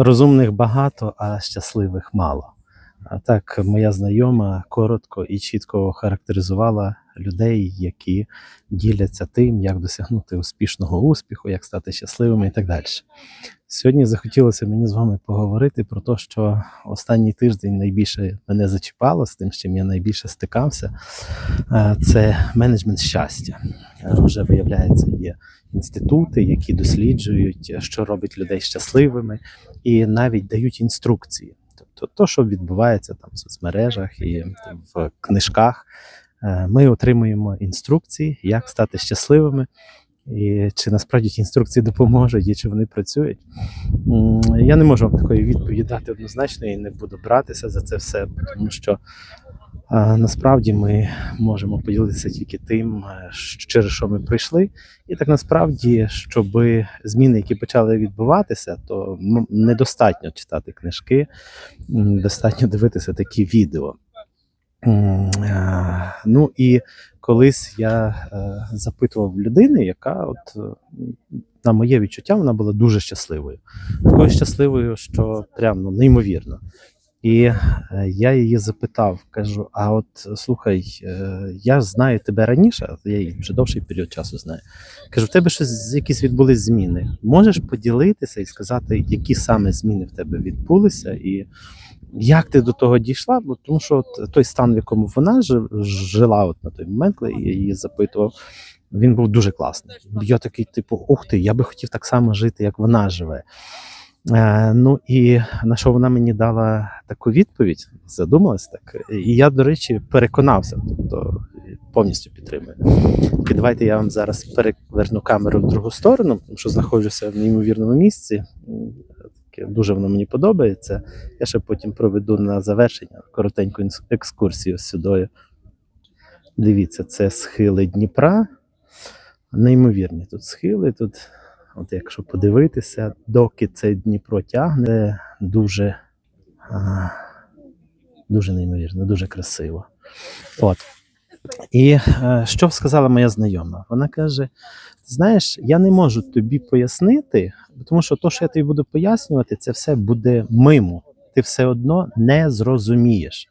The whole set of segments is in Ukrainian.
Розумних багато, а щасливих мало. А так, моя знайома коротко і чітко характеризувала людей, які діляться тим, як досягнути успішного успіху, як стати щасливими і так далі. Сьогодні захотілося мені з вами поговорити про те, що останній тиждень найбільше мене зачіпало, з тим, з чим я найбільше стикався. Е, Це менеджмент щастя. Е, Вже виявляється, є інститути, які досліджують, що робить людей щасливими, і навіть дають інструкції. Тобто, то, що відбувається там в соцмережах і в книжках, е, ми отримуємо інструкції, як стати щасливими. І чи насправді ті інструкції допоможуть, і чи вони працюють. Я не можу вам такої відповіді дати однозначно і не буду братися за це все, тому що насправді ми можемо поділитися тільки тим, е, через що ми прийшли. І так насправді, щоб зміни, які почали відбуватися, то недостатньо читати книжки, достатньо дивитися такі відео. Е, Ну і колись я е, запитував людини, яка, от е, на моє відчуття, вона була дуже щасливою. Такою щасливою, що прям ну, неймовірно. І я її запитав, кажу: а от слухай, я знаю тебе раніше, я її вже довший період часу знаю. Кажу, в тебе щось якісь відбулись зміни. Можеш поділитися і сказати, які саме зміни в тебе відбулися, і як ти до того дійшла? Бо тому що от той стан, в якому вона жила от на той момент, коли я її запитував, він був дуже класний. Я такий, типу, ух ти, я би хотів так само жити, як вона живе. Е, ну і на що вона мені дала таку відповідь, задумалась так. І я, до речі, переконався, тобто повністю підтримую. І давайте я вам зараз переверну камеру в другу сторону, тому що знаходжуся в неймовірному місці. М, Дуже воно мені подобається. Я ще потім проведу на завершення коротеньку екскурсію сюди. Дивіться, це схили Дніпра. Неймовірні тут схили. Тут, от якщо подивитися, доки це Дніпро тягне, дуже, дуже неймовірно, дуже красиво. От. І е, що сказала моя знайома? Вона каже: знаєш, я не можу тобі пояснити, тому що то, що я тобі буду пояснювати, це все буде мимо. Ти все одно не зрозумієш.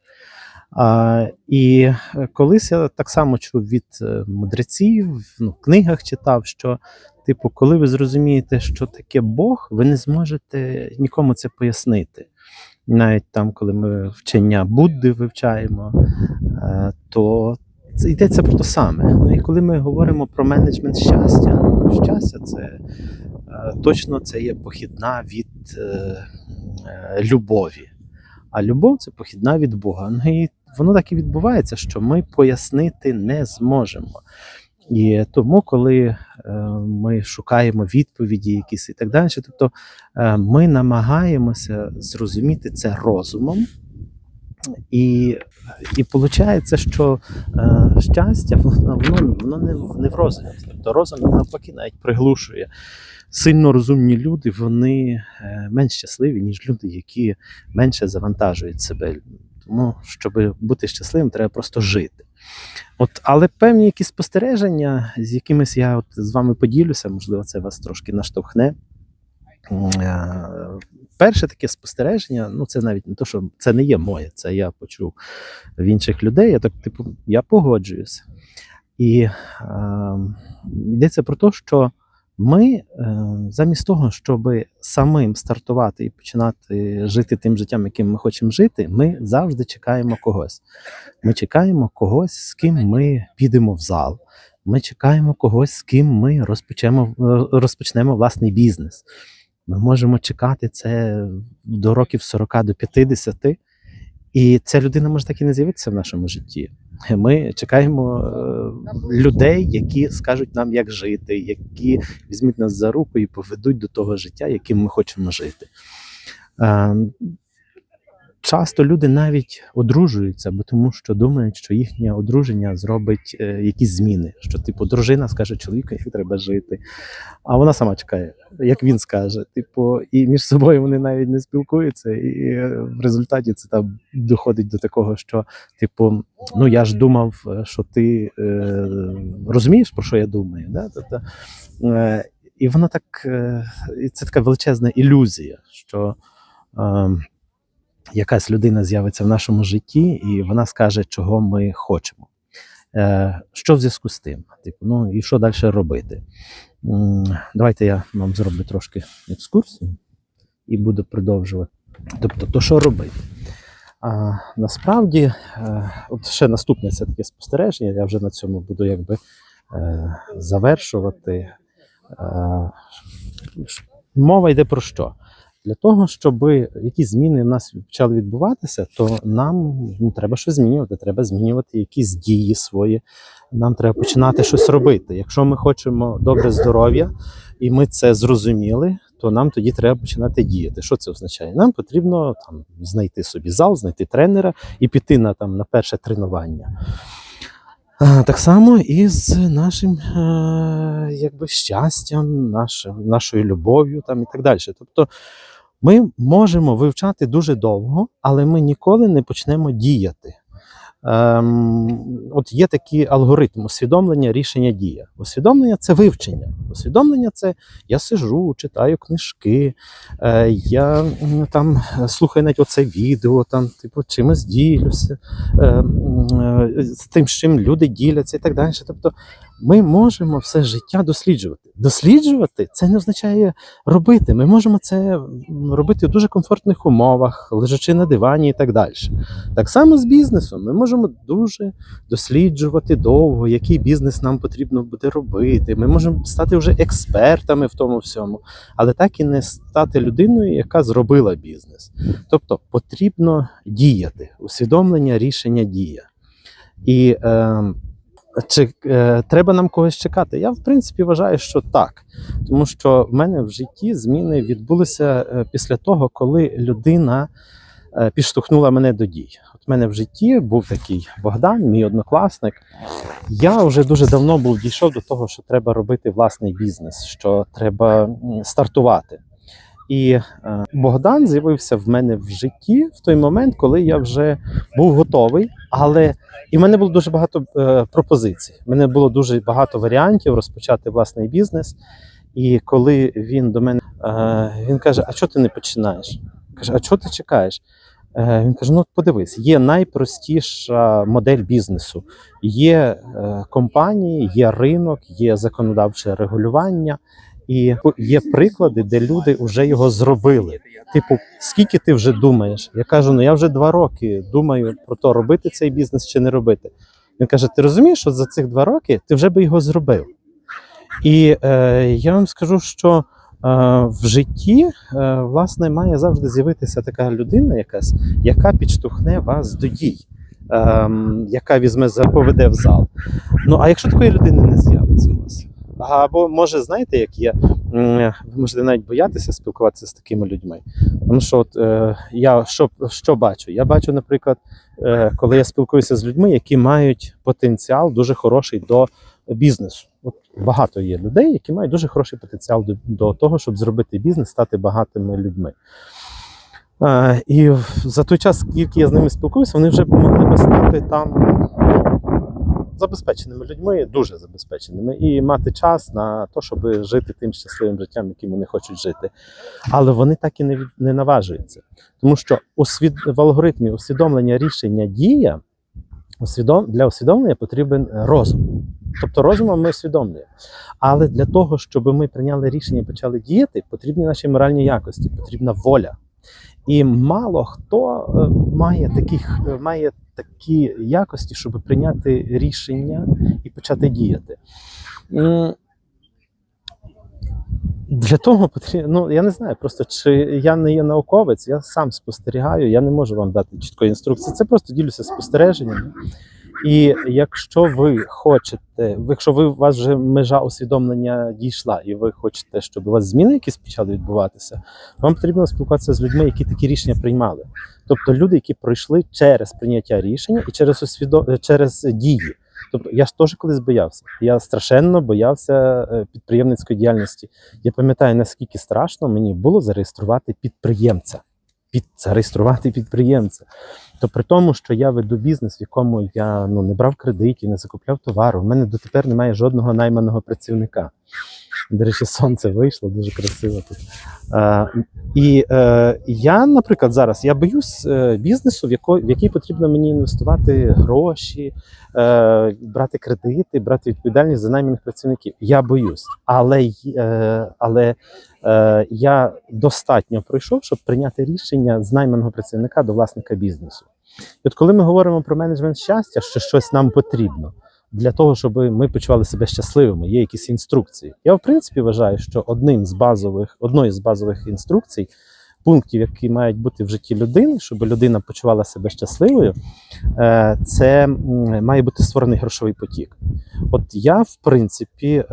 А, і е, колись я так само чув від е, мудреців, ну, в книгах читав, що, типу, коли ви зрозумієте, що таке Бог, ви не зможете нікому це пояснити. Навіть там, коли ми вчення Будди вивчаємо, то йдеться про те саме. Ну і коли ми говоримо про менеджмент щастя, ну, щастя це е, точно це є похідна від е, е, любові. А любов це похідна від Бога. Ну і воно так і відбувається, що ми пояснити не зможемо. І тому, коли ми шукаємо відповіді якісь і так далі, тобто ми намагаємося зрозуміти це розумом. І, і виходить, що е, щастя воно, воно, воно не, не в розумі. Тобто розум навпаки навіть приглушує. Сильно розумні люди вони е, менш щасливі, ніж люди, які менше завантажують себе. Тому, щоб бути щасливим, треба просто жити. От, але певні якісь спостереження, з якимись я от з вами поділюся, можливо, це вас трошки наштовхне. Е, Перше таке спостереження, ну це навіть не то, що це не є моє, це я почув в інших людей. Я так, типу, я погоджуюся. І е, йдеться про те, що ми е, замість того, щоб самим стартувати і починати жити тим життям, яким ми хочемо жити, ми завжди чекаємо когось. Ми чекаємо когось, з ким ми підемо в зал. Ми чекаємо когось, з ким ми розпочнемо, розпочнемо власний бізнес. Ми можемо чекати це до років 40 до 50, і ця людина може так і не з'явитися в нашому житті. Ми чекаємо е, людей, які скажуть нам, як жити, які візьмуть нас за руку і поведуть до того життя, яким ми хочемо жити. Е, Часто люди навіть одружуються, бо тому що думають, що їхнє одруження зробить е, якісь зміни. Що, типу, дружина скаже чоловіку, як треба жити, а вона сама чекає, як він скаже. Типу, і між собою вони навіть не спілкуються, і е, в результаті це там доходить до такого, що, типу, ну я ж думав, е, що ти е, розумієш, про що я думаю. Да? Тобто, е, і воно так, е, це така величезна ілюзія, що ем, якась людина з'явиться в нашому житті, і вона скаже, чого ми хочемо. Е, що в зв'язку з тим? Типу, ну і що далі робити? Давайте я вам зроблю трошки екскурсію і буду продовжувати. Тобто, то що робити? А, насправді, е, от ще наступне це таке спостереження, я вже на цьому буду якби е, завершувати. Мова йде про що? Для того, щоб якісь зміни в нас почали відбуватися, то нам ну, треба щось змінювати, треба змінювати якісь дії свої. Нам треба починати щось робити. Якщо ми хочемо добре здоров'я, і ми це зрозуміли, то нам тоді треба починати діяти. Що це означає? Нам потрібно там знайти собі зал, знайти тренера і піти на там на перше тренування. Так само і з нашим е, якби щастям, нашим, нашою любов'ю там і так далі. Тобто ми можемо вивчати дуже довго, але ми ніколи не почнемо діяти. Ем, от є такий алгоритм усвідомлення, рішення дія. Усвідомлення це вивчення. Усвідомлення це я сижу, читаю книжки, е, я там слухаю навіть оце відео, там, типу, чимось ділюся, е, е, з тим, з чим люди діляться і так далі. Тобто ми можемо все життя досліджувати. Досліджувати це не означає робити. Ми можемо це робити в дуже комфортних умовах, лежачи на дивані і так далі. Так само з бізнесом. Ми можемо дуже досліджувати довго, який бізнес нам потрібно буде робити. Ми можемо стати вже експертами в тому всьому, але так і не стати людиною, яка зробила бізнес. Тобто потрібно діяти, усвідомлення, рішення дія. І е, чи е, треба нам когось чекати? Я в принципі вважаю, що так. Тому що в мене в житті зміни відбулися е, після того, коли людина е, підштовхнула мене до дій. От в мене в житті був такий Богдан, мій однокласник. Я вже дуже давно був дійшов до того, що треба робити власний бізнес, що треба стартувати. І е, Богдан з'явився в мене в житті в той момент, коли я вже був готовий, але і в мене було дуже багато е, пропозицій. В мене було дуже багато варіантів розпочати власний бізнес. І коли він до мене е, він каже: А чого ти не починаєш? Каже, а чого ти чекаєш? Він каже: Ну, подивись, є найпростіша модель бізнесу. Є компанії, є ринок, є законодавче регулювання, і є приклади, де люди вже його зробили. Типу, скільки ти вже думаєш? Я кажу: ну я вже два роки думаю про те, робити цей бізнес чи не робити. Він каже: Ти розумієш, що за цих два роки ти вже би його зробив? І е, я вам скажу, що е, в житті е, власне має завжди з'явитися така людина, якась, яка підштовхне вас до дій, е, яка візьме поведе в зал. Ну а якщо такої людини не з'явиться у вас? Або може, знаєте, як є, ви можете навіть боятися спілкуватися з такими людьми. Тому що от, е, я що, що бачу? Я бачу, наприклад, е, коли я спілкуюся з людьми, які мають потенціал дуже хороший до бізнесу. От багато є людей, які мають дуже хороший потенціал до, до того, щоб зробити бізнес, стати багатими людьми. Е, і за той час, скільки я з ними спілкуюся, вони вже могли би стати там забезпеченими людьми, дуже забезпеченими, і мати час на те, щоб жити тим щасливим життям, яким вони хочуть жити. Але вони так і не, від- не наважуються. Тому що усвід... в алгоритмі усвідомлення рішення дія усвідом... для усвідомлення потрібен розум. Тобто розумом ми усвідомлюємо. Але для того, щоб ми прийняли рішення і почали діяти, потрібні наші моральні якості, потрібна воля. І мало хто е, має таких, е, має такі якості, щоб прийняти рішення і почати діяти. Для того потрібно, ну я не знаю, просто чи я не є науковець, я сам спостерігаю, я не можу вам дати чіткої інструкції. Це просто ділюся спостереженнями. І якщо ви хочете, якщо ви у вас вже межа усвідомлення дійшла, і ви хочете, щоб у вас зміни якісь почали відбуватися, вам потрібно спілкуватися з людьми, які такі рішення приймали. Тобто люди, які пройшли через прийняття рішення і через усвідом... через дії. Тобто я ж теж колись боявся. Я страшенно боявся е, підприємницької діяльності. Я пам'ятаю, наскільки страшно мені було зареєструвати підприємця. Під зареєструвати підприємця. То при тому, що я веду бізнес, в якому я ну не брав кредитів, не закупляв товару. У мене дотепер немає жодного найманого працівника. До речі, сонце вийшло, дуже красиво тут. Е, і е, я, наприклад, зараз я боюсь е, бізнесу, в, який потрібно мені інвестувати гроші, брати кредити, брати відповідальність за найманих працівників. Я боюсь, але, але я достатньо пройшов, щоб прийняти рішення з найманого працівника до власника бізнесу. І от коли ми говоримо про менеджмент щастя, що щось нам потрібно для того, щоб ми почували себе щасливими, є якісь інструкції. Я в принципі вважаю, що одним з базових, одною з базових інструкцій, пунктів, які мають бути в житті людини, щоб людина почувала себе щасливою, е, це має бути створений грошовий потік. От я, в принципі, е,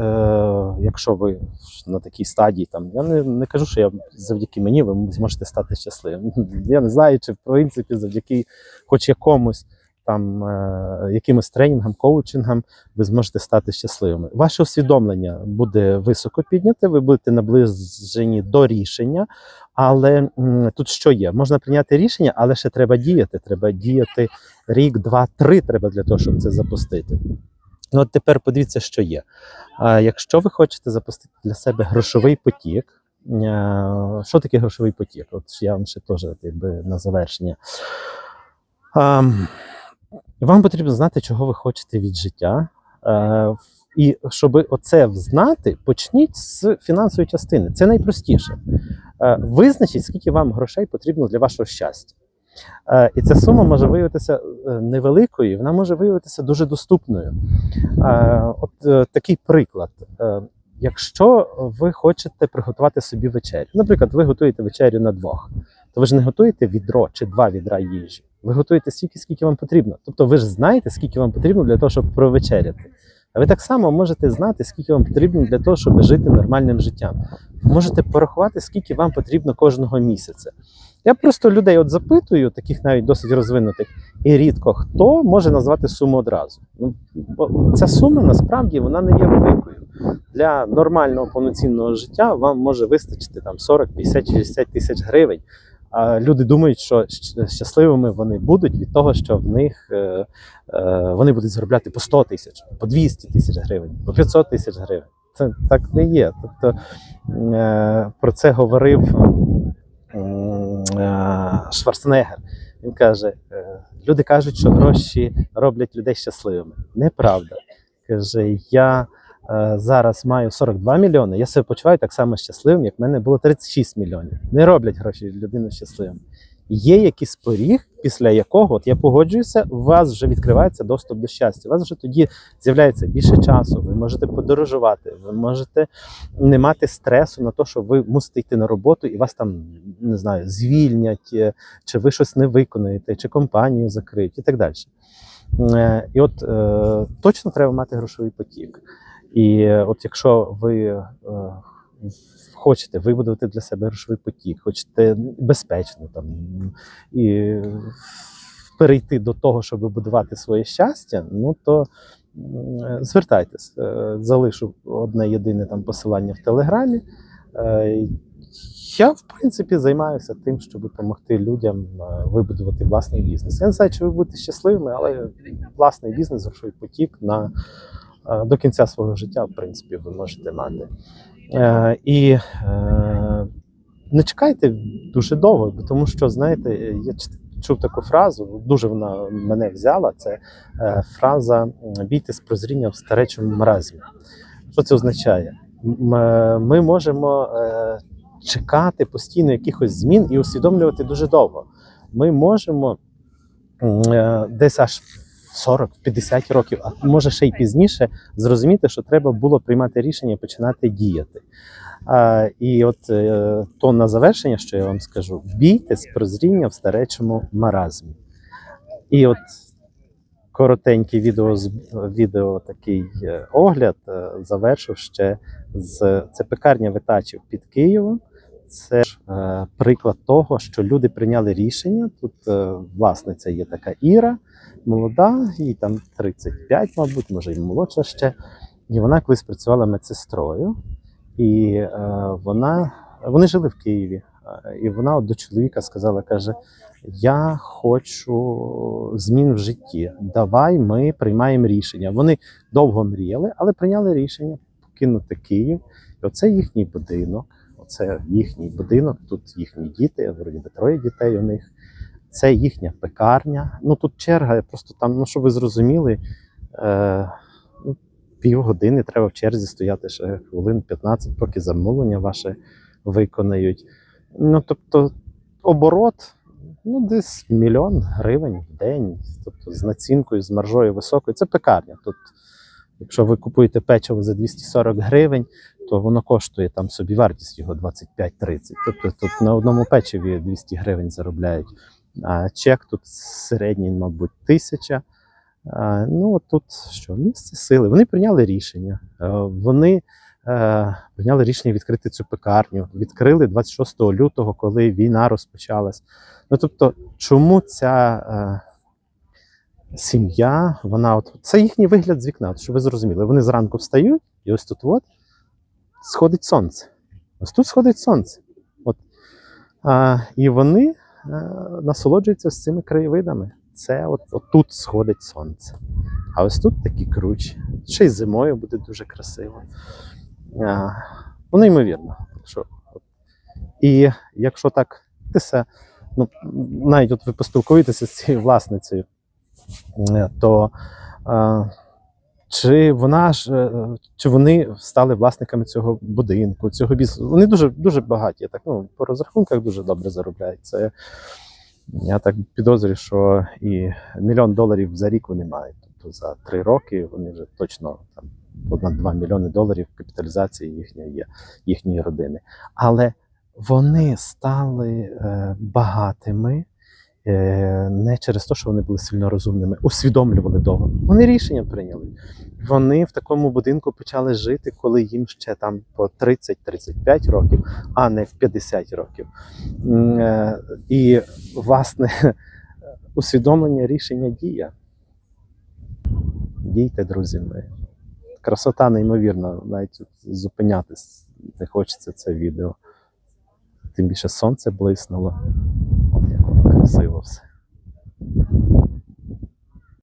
якщо ви на такій стадії, там я не, не кажу, що я завдяки мені ви зможете стати щасливим. Я не знаю, чи в принципі завдяки хоч якомусь там е, якимось тренінгам, коучингам ви зможете стати щасливими. Ваше усвідомлення буде високо підняте, ви будете наближені до рішення. Але тут що є? Можна прийняти рішення, але ще треба діяти. Треба діяти рік, два, три треба для того, щоб це запустити. Ну, от тепер подивіться, що є. Якщо ви хочете запустити для себе грошовий потік, е, що таке грошовий потік? От я вам ще теж якби на завершення. Ам, вам потрібно знати, чого ви хочете від життя. Е, і щоб оце взнати, почніть з фінансової частини. Це найпростіше. Е, Визначіть, скільки вам грошей потрібно для вашого щастя. Е, І ця сума може виявитися е, невеликою, вона може виявитися дуже доступною. От такий приклад. Якщо ви хочете приготувати собі вечерю, наприклад, ви готуєте вечерю на двох, то ви ж не готуєте відро чи два відра їжі. Ви готуєте стільки, скільки вам потрібно. Тобто ви ж знаєте, скільки вам потрібно для того, щоб провечеряти. А ви так само можете знати, скільки вам потрібно для того, щоб жити нормальним життям. Ви можете порахувати, скільки вам потрібно кожного місяця. Я просто людей от запитую, таких навіть досить розвинутих, і рідко хто може назвати суму одразу. Ну, бо ця сума насправді вона не є великою. Для нормального повноцінного життя вам може вистачити там 40, 50, 60 тисяч гривень. Люди думають, що щасливими вони будуть від того, що в них е, е, вони будуть заробляти по 100 тисяч, по 200 тисяч гривень, по 500 тисяч гривень. Це так не є. Тобто е, про це говорив Шварценеггер. Він каже: люди кажуть, що гроші роблять людей щасливими. Неправда. Каже, я зараз маю 42 мільйони, я себе почуваю так само щасливим, як в мене було 36 мільйонів. Не роблять гроші людину щасливим. Є якийсь поріг, після якого от я погоджуюся, у вас вже відкривається доступ до щастя. У вас вже тоді з'являється більше часу. Ви можете подорожувати, ви можете не мати стресу на те, що ви мусите йти на роботу, і вас там не знаю, звільнять, е, чи ви щось не виконаєте, чи компанію закриють, і так далі. Е, І от е, точно треба мати грошовий потік. І е, от якщо ви е, хочете вибудувати для себе грошовий потік, хочете безпечно там і перейти до того, щоб будувати своє щастя, ну то м, звертайтесь. Е, Залишу одне єдине там посилання в Телеграмі. Е, Я, в принципі, займаюся тим, щоб допомогти людям е, вибудувати власний бізнес. Я не знаю, чи ви будете щасливими, але власний бізнес, грошовий потік на е, до кінця свого життя, в принципі, ви можете мати. Е, І е, не чекайте дуже довго, тому що, знаєте, я чув таку фразу, дуже вона мене взяла. Це е, фраза бійтесь прозріння в старечому маразмі. Що це означає? Ми можемо чекати постійно якихось змін і усвідомлювати дуже довго. Ми можемо десь аж 40-50 років, а може ще й пізніше, зрозуміти, що треба було приймати рішення починати діяти. А, і от е, то на завершення, що я вам скажу, бійтесь прозріння в старечому маразмі. І от коротенький відео, відео такий е, огляд е, завершив ще з це пекарня Витачів під Києвом. Це ж, приклад того, що люди прийняли рішення. Тут власниця є така Іра, молода, їй там 35, мабуть, може і молодша ще. І вона колись працювала медсестрою, і е, вона вони жили в Києві. е, І вона от до чоловіка сказала: каже: Я хочу змін в житті. Давай ми приймаємо рішення. Вони довго мріяли, але прийняли рішення покинути Київ. І оце їхній будинок, оце їхній будинок, тут їхні діти, вроді троє дітей у них. Це їхня пекарня. Ну тут черга, просто там, ну щоб ви зрозуміли, е, ну, півгодини треба в черзі стояти ще хвилин 15, поки замовлення ваше виконають. Ну, тобто, оборот ну, десь мільйон гривень в день, тобто з націнкою, з маржою високою. Це пекарня. Тут, якщо ви купуєте печиво за 240 гривень, то воно коштує там собі вартість його 25-30. Тобто тут на одному печиві 200 гривень заробляють. Чек тут середній, мабуть, тисяча. Ну, тут що, місце сили. Вони прийняли рішення. Е, Вони е, прийняли рішення відкрити цю пекарню. Відкрили 26 лютого, коли війна розпочалась. Ну, тобто, чому ця е, сім'я, вона от це їхній вигляд з вікна, щоб ви зрозуміли. Вони зранку встають, і ось тут от сходить сонце. Ось тут сходить сонце. От. А, і вони е, насолоджуються з цими краєвидами. Це от, от сходить сонце. А ось тут такі кручі. Ще й зимою буде дуже красиво. А, ну, неймовірно. Що. І якщо так дивитися, ну, навіть от ви поспілкуєтеся з цією власницею, е, то е, чи вона ж, е, чи вони стали власниками цього будинку, цього бізнесу? Вони дуже, дуже багаті. Так, ну, по розрахунках дуже добре заробляють. Це, я так підозрюю, що і мільйон доларів за рік вони мають. Тобто за три роки вони вже точно там понад 2 мільйони доларів капіталізації їхньої їхньої родини. Але вони стали е, багатими е, не через те, що вони були сильно розумними, усвідомлювали довго. Вони рішення прийняли. Вони в такому будинку почали жити, коли їм ще там по 30-35 років, а не в 50 років. Е, І, власне, усвідомлення рішення дія. Дійте, друзі мої. Красота неймовірна, навіть зупинятись не хочеться це відео. Тим більше сонце блиснуло красиво все.